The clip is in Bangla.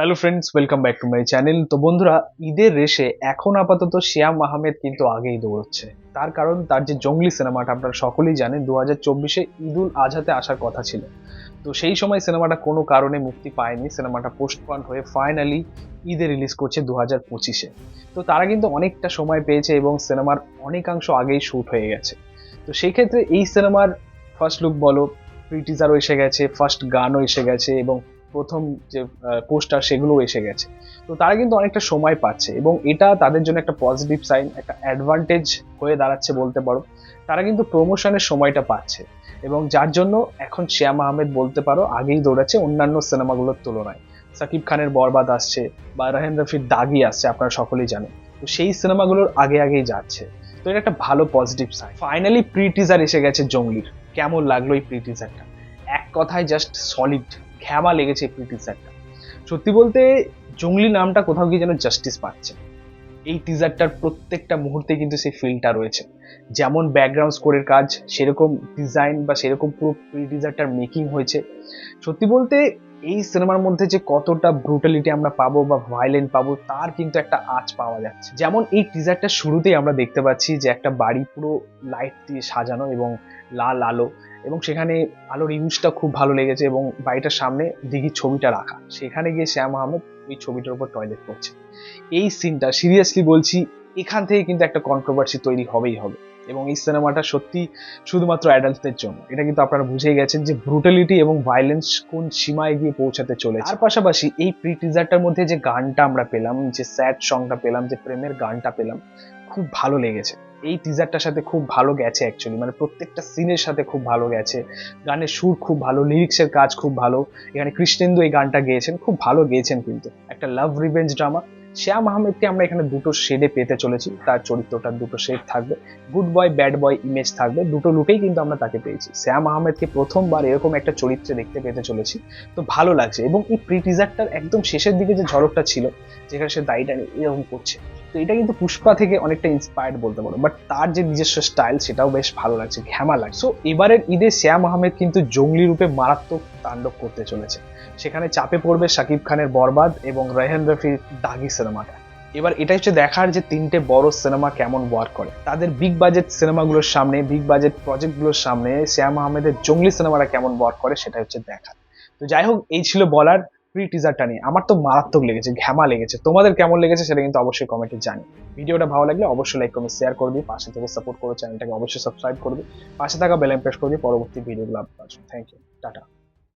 Hello friends welcome back to my channel তো বন্ধুরা, ঈদের রেশে এখন আপাতত শ্যাম আহমেদ কিন্তু আগেই দৌড়চ্ছে। তার কারণ, তার যে জঙ্গলি সিনেমাটা আপনারা সকলেই জানেন দু হাজার চব্বিশে ঈদুল আজহাতে আসার কথা ছিল। তো সেই সময় সিনেমাটা কোনো কারণে মুক্তি পায়নি, সিনেমাটা পোস্টপন্ড হয়ে ফাইনালি ঈদে রিলিজ করছে দু হাজার পঁচিশে। তো তারা কিন্তু অনেকটা সময় পেয়েছে এবং সিনেমার অনেকাংশ আগেই শ্যুট হয়ে গেছে। তো সেই ক্ষেত্রে এই সিনেমার ফার্স্ট লুক বলো প্রি টিজারও এসে গেছে ফার্স্ট গানও এসে গেছে এবং প্রথম যে পোস্টার সেগুলো এসে গেছে। তো তারা কিন্তু অনেকটা সময় পাচ্ছে এবং এটা তাদের জন্য একটা পজিটিভ সাইন একটা অ্যাডভান্টেজ হয়ে দাঁড়াচ্ছে বলতে পারো। তারা কিন্তু প্রমোশনের সময়টা পাচ্ছে এবং যার জন্য এখন শ্যাম আহমেদ বলতে পারো, আগেই দৌড়াচ্ছে অন্যান্য সিনেমাগুলোর তুলনায়। সাকিব খানের বরবাদ আসছে বা রাহেন রফির দাগি আসছে, আপনারা সকলেই জানেন। তো সেই সিনেমাগুলোর আগে আগেই যাচ্ছে। তো এটা একটা ভালো positive sign finally pre teaser এসে গেছে জঙ্গলির। কেমন লাগল এই প্রি টিজারটা এক কথায় জাস্ট সলিড ঘ্যামা লেগেছে এই টিজারটা সত্যি বলতে, জঙ্গলি নামটা কোথাও গিয়ে যেন জাস্টিস পাচ্ছে। এই টিজারটার প্রত্যেকটা মুহূর্তে কিন্তু সেই ফিলটা রয়েছে। যেমন ব্যাকগ্রাউন্ড স্কোরের কাজ, সেরকম ডিজাইন বা সেরকম পুরো প্রি টিজারটার মেকিং হয়েছে। সত্যি বলতে এই সিনেমার মধ্যে যে কতটা ব্রুটালিটি আমরা পাবো বা ভায়োলেন্ট পাবো, তার কিন্তু একটা আঁচ পাওয়া যাচ্ছে। যেমন এই টিজারটার শুরুতেই আমরা দেখতে পাচ্ছি যে একটা বাড়ি পুরো লাইট দিয়ে সাজানো এবং লাল আলো এবং সেখানে আলোর ইউজটা খুব ভালো লেগেছে এবং বাড়িটার সামনে দিঘির ছবিটা রাখা। সেখানে গিয়ে শ্যাম আহমেদ ওই ছবিটার উপর টয়লেট করছে। এই সিনটা সিরিয়াসলি বলছি, এখান থেকে কিন্তু একটা কন্ট্রোভার্সি তৈরি হবেই হবে। এবং এই সিনেমাটা সত্যি শুধুমাত্র অ্যাডাল্টদের জন্য। এটা কিন্তু আপনারা বুঝেই গেছেন যে ব্রুটালিটি এবং ভায়োলেন্স কোন সীমায় গিয়ে পৌঁছাতে চলে তার পাশাপাশি এই প্রি টিজারটার মধ্যে যে গানটা আমরা পেলাম, যে স্যাড সংটা পেলাম, যে প্রেমের গানটা পেলাম, খুব ভালো লেগেছে। এই টিজারটার সাথে খুব ভালো গেছে অ্যাকচুয়ালি মানে প্রত্যেকটা সিনের সাথে খুব ভালো গেছে। গানের সুর খুব ভালো লিরিক্সের কাজ খুব ভালো। এখানে কৃষ্ণেন্দু এই গানটা গেয়েছেন, খুব ভালো গেয়েছেন কিন্তু। একটা লাভ রিভেঞ্জ ড্রামা শ্যাম আহমেদকে আমরা এখানে দুটো শেডে পেতে চলেছি। তার চরিত্রটার দুটো শেড থাকবে। Good boy bad boy image থাকবে। দুটো লুকেই কিন্তু আমরা তাকে পেয়েছি। শ্যাম আহমেদকে প্রথমবার এরকম একটা চরিত্রে দেখতে পেতে চলেছি। তো ভালো লাগছে। এবং এই প্রি টিজারটার একদম শেষের দিকে যে ঝড়কটা ছিল, যেখানে সে নিয়ে এরকম করছে। তো এটা কিন্তু পুষ্পা থেকে অনেকটা ইন্সপায়ার্ড বলতে পারো। বাট তার যে নিজস্ব স্টাইল সেটাও বেশ ভালো লাগছে ঘ্যামা লাগছে। সো এবারের ঈদে শ্যাম আহমেদ কিন্তু জঙ্গলি রূপে মারাত্মক তাণ্ডব করতে চলেছে। সেখানে চাপে পড়বে শাকিব খানের বরবাদ এবং রেহেন রফির দাগি সিনেমাটা। এবার এটা হচ্ছে দেখার যে তিনটে বড় সিনেমা কেমন ওয়ার্ক করে। তাদের বিগ বাজেট সিনেমাগুলোর সামনে বিগ বাজেট প্রজেক্টগুলোর সামনে শ্যাম আহমেদের জঙ্গলি সিনেমাটা কেমন ওয়ার্ক করে, সেটা হচ্ছে দেখার তো যাই হোক, এই ছিল বলার। প্রি টিজারটা নিয়ে। আমার তো মারাত্মক লেগেছে, ঘ্যামা লেগেছে। তোমাদের কেমন লেগেছে সেটা কিন্তু অবশ্যই কমেন্টে জানি ভিডিওটা ভালো লাগলে অবশ্যই লাইক কমেন্ট শেয়ার করবি। পাশে থেকে সাপোর্ট করো চ্যানেলটাকে অবশ্যই সাবস্ক্রাইব করবি। পাশে থাকা বেলাইন প্রেস করবি, পরবর্তী ভিডিওগুলো আপনার থ্যাংক ইউ টাটা